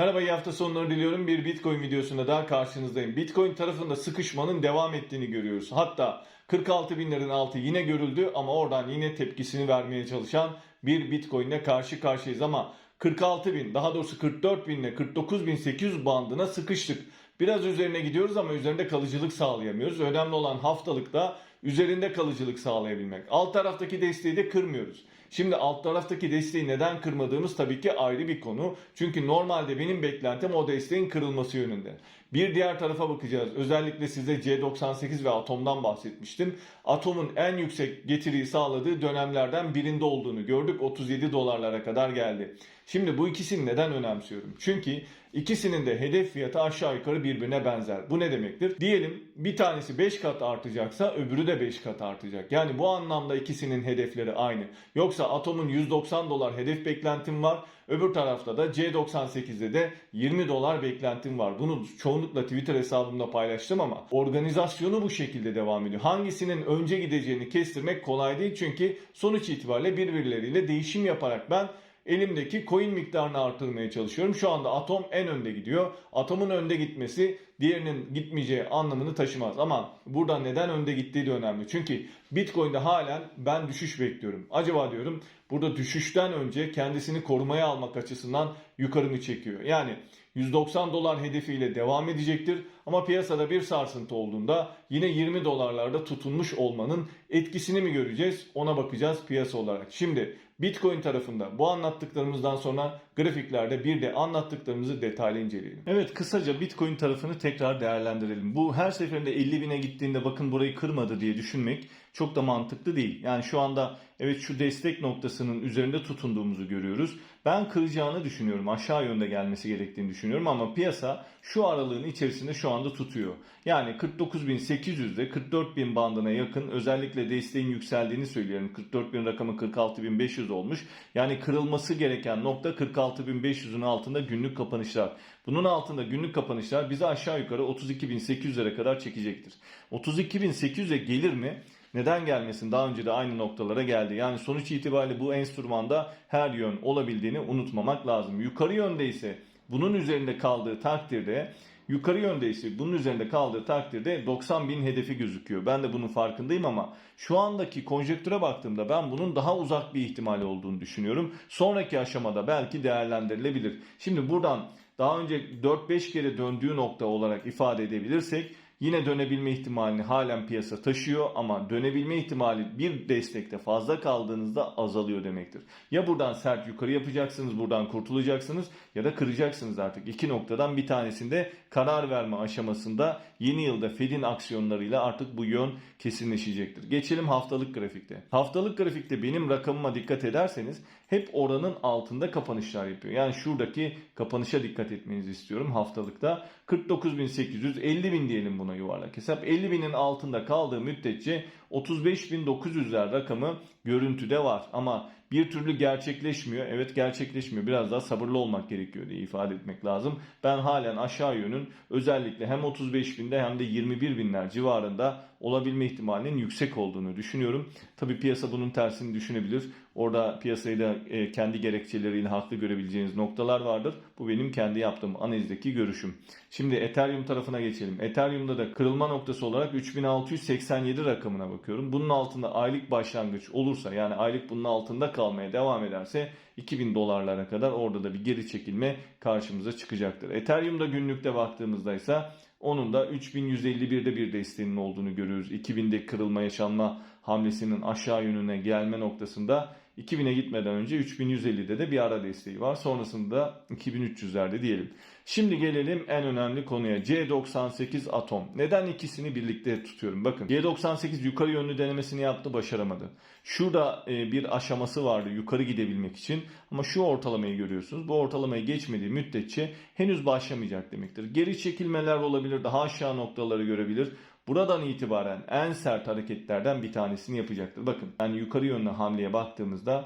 Merhaba iyi hafta sonları diliyorum. Bir Bitcoin videosunda daha karşınızdayım. Bitcoin tarafında sıkışmanın devam ettiğini görüyoruz. Hatta 46 binlerin altı yine görüldü ama oradan yine tepkisini vermeye çalışan bir Bitcoin ile karşı karşıyayız ama 46 bin daha doğrusu 44 bin ile 49 bin 800 bandına sıkıştık. Biraz üzerine gidiyoruz ama üzerinde kalıcılık sağlayamıyoruz. Önemli olan haftalıkta üzerinde kalıcılık sağlayabilmek. Alt taraftaki desteği de kırmıyoruz. Şimdi alt taraftaki desteği neden kırmadığımız tabii ki ayrı bir konu. Çünkü normalde benim beklentim o desteğin kırılması yönünde. Bir diğer tarafa bakacağız. Özellikle size C98 ve Atom'dan bahsetmiştim. Atom'un en yüksek getiriyi sağladığı dönemlerden birinde olduğunu gördük. 37 dolarlara kadar geldi. Şimdi bu ikisini neden önemsiyorum? Çünkü ikisinin de hedef fiyatı aşağı yukarı birbirine benzer. Bu ne demektir? Diyelim bir tanesi 5 kat artacaksa öbürü de 5 kat artacak. Yani bu anlamda ikisinin hedefleri aynı. Yoksa Atom'un 190 dolar hedef beklentim var. Öbür tarafta da C98'de de 20 dolar beklentim var. Bunu çoğunlukla Twitter hesabımda paylaştım ama organizasyonu bu şekilde devam ediyor. Hangisinin önce gideceğini kestirmek kolay değil çünkü sonuç itibariyle birbirleriyle değişim yaparak ben elimdeki coin miktarını artırmaya çalışıyorum. Şu anda atom en önde gidiyor. Atomun önde gitmesi diğerinin gitmeyeceği anlamını taşımaz. Ama burada neden önde gittiği de önemli. Çünkü Bitcoin'de halen ben düşüş bekliyorum. Acaba diyorum burada düşüşten önce kendisini korumaya almak açısından yukarı mı çekiyor? Yani 190 dolar hedefiyle devam edecektir. Ama piyasada bir sarsıntı olduğunda yine 20 dolarlarda tutunmuş olmanın etkisini mi göreceğiz? Ona bakacağız piyasa olarak. Şimdi Bitcoin tarafında bu anlattıklarımızdan sonra grafiklerde bir de anlattıklarımızı detaylı inceleyelim. Evet kısaca Bitcoin tarafını tekrar değerlendirelim. Bu her seferinde 50 bine gittiğinde bakın burayı kırmadı diye düşünmek çok da mantıklı değil. Yani şu anda evet şu destek noktasının üzerinde tutunduğumuzu görüyoruz. Ben kıracağını düşünüyorum. Aşağı yönde gelmesi gerektiğini düşünüyorum ama piyasa şu aralığın içerisinde şu anda tutuyor. Yani 49.800'de 44.000 bandına yakın özellikle desteğin yükseldiğini söylüyorum. 44.000 rakamı 46.500 olmuş. Yani kırılması gereken nokta 46.500'ün altında günlük kapanışlar. Bunun altında günlük kapanışlar bizi aşağı yukarı 32.800'lere kadar çekecektir. 32.800'e gelir mi? Neden gelmesin? Daha önce de aynı noktalara geldi. Yani sonuç itibariyle bu enstrümanda her yön olabildiğini unutmamak lazım. Yukarı yönde ise bunun üzerinde kaldığı takdirde yukarı yönde ise bunun üzerinde kaldığı takdirde 90 bin hedefi gözüküyor. Ben de bunun farkındayım ama şu andaki konjektüre baktığımda ben bunun daha uzak bir ihtimal olduğunu düşünüyorum. Sonraki aşamada belki değerlendirilebilir. Şimdi buradan daha önce 4-5 kere döndüğü nokta olarak ifade edebilirsek yine dönebilme ihtimalini halen piyasa taşıyor ama dönebilme ihtimali bir destekte fazla kaldığınızda azalıyor demektir. Ya buradan sert yukarı yapacaksınız, buradan kurtulacaksınız ya da kıracaksınız artık. İki noktadan bir tanesinde karar verme aşamasında yeni yılda Fed'in aksiyonlarıyla artık bu yön kesinleşecektir. Geçelim haftalık grafikte. Haftalık grafikte benim rakamıma dikkat ederseniz hep oranın altında kapanışlar yapıyor. Yani şuradaki kapanışa dikkat etmenizi istiyorum haftalıkta. 49.800 50.000 diyelim buna yuvarlak hesap. 50.000'in altında kaldığı müddetçe 35.900'ler rakamı görüntüde var. Ama bir türlü gerçekleşmiyor. Evet gerçekleşmiyor. Biraz daha sabırlı olmak gerekiyor diye ifade etmek lazım. Ben halen aşağı yönün özellikle hem 35 binde hem de 21 binler civarında olabilme ihtimalinin yüksek olduğunu düşünüyorum. Tabi piyasa bunun tersini düşünebilir. Orada piyasayı da e, kendi gerekçeleriyle haklı görebileceğiniz noktalar vardır. Bu benim kendi yaptığım analizdeki görüşüm. Şimdi Ethereum tarafına geçelim. Ethereum'da da kırılma noktası olarak 3687 rakamına bakıyorum. Bunun altında aylık başlangıç olursa yani aylık bunun altında kalmaya devam ederse 2000 dolarlara kadar orada da bir geri çekilme karşımıza çıkacaktır. Ethereum'da günlükte baktığımızda ise onun da 3151'de bir desteğinin olduğunu görüyoruz. 2000'de kırılma yaşanma hamlesinin aşağı yönüne gelme noktasında 2000'e gitmeden önce 3150'de de bir ara desteği var. Sonrasında 2300'lerde diyelim. Şimdi gelelim en önemli konuya. C98 Atom. Neden ikisini birlikte tutuyorum? Bakın C98 yukarı yönlü denemesini yaptı başaramadı. Şurada e, bir aşaması vardı yukarı gidebilmek için. Ama şu ortalamayı görüyorsunuz. Bu ortalamayı geçmediği müddetçe henüz başlamayacak demektir. Geri çekilmeler olabilir. Daha aşağı noktaları görebilir. Buradan itibaren en sert hareketlerden bir tanesini yapacaktır. Bakın yani yukarı yönlü hamleye baktığımızda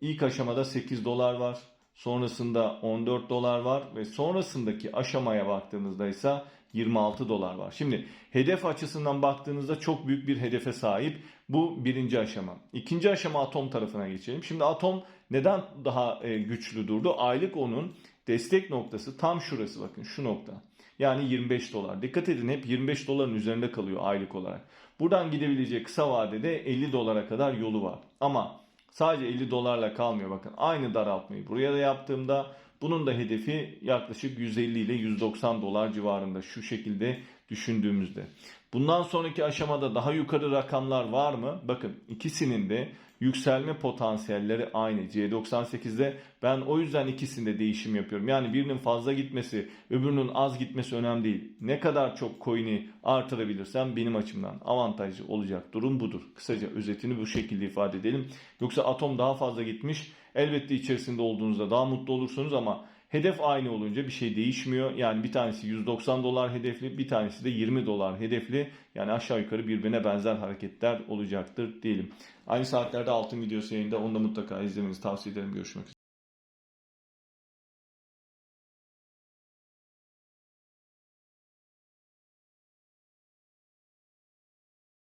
ilk aşamada 8 dolar var. Sonrasında 14 dolar var ve sonrasındaki aşamaya baktığımızda ise 26 dolar var. Şimdi hedef açısından baktığınızda çok büyük bir hedefe sahip. Bu birinci aşama. İkinci aşama atom tarafına geçelim. Şimdi atom neden daha e, güçlü durdu? Aylık onun Destek noktası tam şurası bakın şu nokta. Yani 25 dolar. Dikkat edin hep 25 doların üzerinde kalıyor aylık olarak. Buradan gidebilecek kısa vadede 50 dolara kadar yolu var. Ama sadece 50 dolarla kalmıyor bakın. Aynı daraltmayı buraya da yaptığımda bunun da hedefi yaklaşık 150 ile 190 dolar civarında şu şekilde düşündüğümüzde. Bundan sonraki aşamada daha yukarı rakamlar var mı? Bakın ikisinin de yükselme potansiyelleri aynı. C98'de ben o yüzden ikisinde değişim yapıyorum. Yani birinin fazla gitmesi, öbürünün az gitmesi önemli değil. Ne kadar çok coin'i artırabilirsem benim açımdan avantajlı olacak durum budur. Kısaca özetini bu şekilde ifade edelim. Yoksa atom daha fazla gitmiş. Elbette içerisinde olduğunuzda daha mutlu olursunuz ama Hedef aynı olunca bir şey değişmiyor. Yani bir tanesi 190 dolar hedefli, bir tanesi de 20 dolar hedefli. Yani aşağı yukarı birbirine benzer hareketler olacaktır diyelim. Aynı saatlerde altın videosu yayında. Onu da mutlaka izlemenizi tavsiye ederim. Görüşmek üzere.